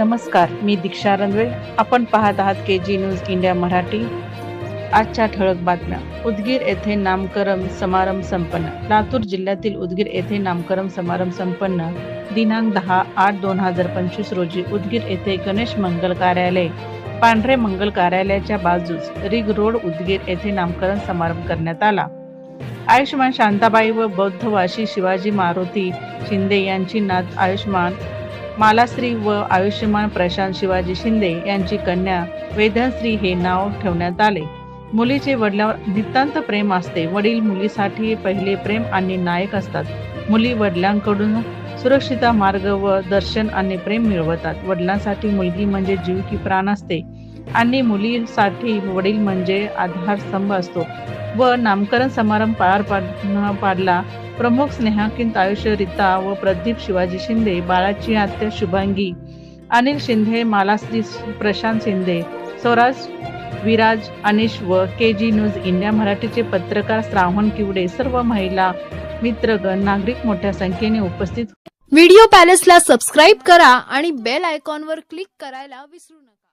नमस्कार मी दीक्षा रंगवे. आपण पाहत आहात K G news India Marathi. आजच्या ठळक बातम्या. उदगीर येथे नामकरण समारंभ संपन्न. लातूर जिल्ह्यातील उदगीर येथे नामकरण समारंभ संपन्न. दिनांक दहा आठ दोन हजार पंचवीस रोजी उदगीर येथे गणेश मंगल कार्यालय पांढरे मंगल कार्यालयाच्या बाजूस रिग रोड उदगीर येथे नामकरण समारंभ करण्यात आला. आयुष्यमान शांताबाई व बौद्धवाशी शिवाजी मारुती शिंदे यांची नात आयुष्मान मालाश्री व आयुष्यमान प्रशांत शिवाजी शिंदे यांची कन्या वेदनश्री हे नाव ठेवण्यात आले. मुलीचे वडिलांवर नितांत प्रेम असते. वडील मुलीसाठी पहिले प्रेम आणि नायक असतात. मुली वडिलांकडून सुरक्षिता मार्ग व दर्शन आणि प्रेम मिळवतात. वडिलांसाठी मुलगी म्हणजे जीव की प्राण असते आणि मुलीसाठी वडील म्हणजे आधारस्तंभ असतो व नामकरण समारंभ पार पाड पाडला प्रमुख स्नेहाकिंत आयुष्य रीता व प्रदीप शिवाजी शिंदे बाळाची आत्या शुभांगी अनिल शिंदे मालाश्री प्रशांत शिंदे स्वराज विराज अनिश व के जी न्यूज इंडिया मराठीचे पत्रकार श्रावण किवडे सर्व महिला मित्रगण नागरिक मोठ्या संख्येने उपस्थित व्हिडिओ पॅलेसला सबस्क्राईब करा आणि बेल आयकॉनवर क्लिक करायला विसरू नका.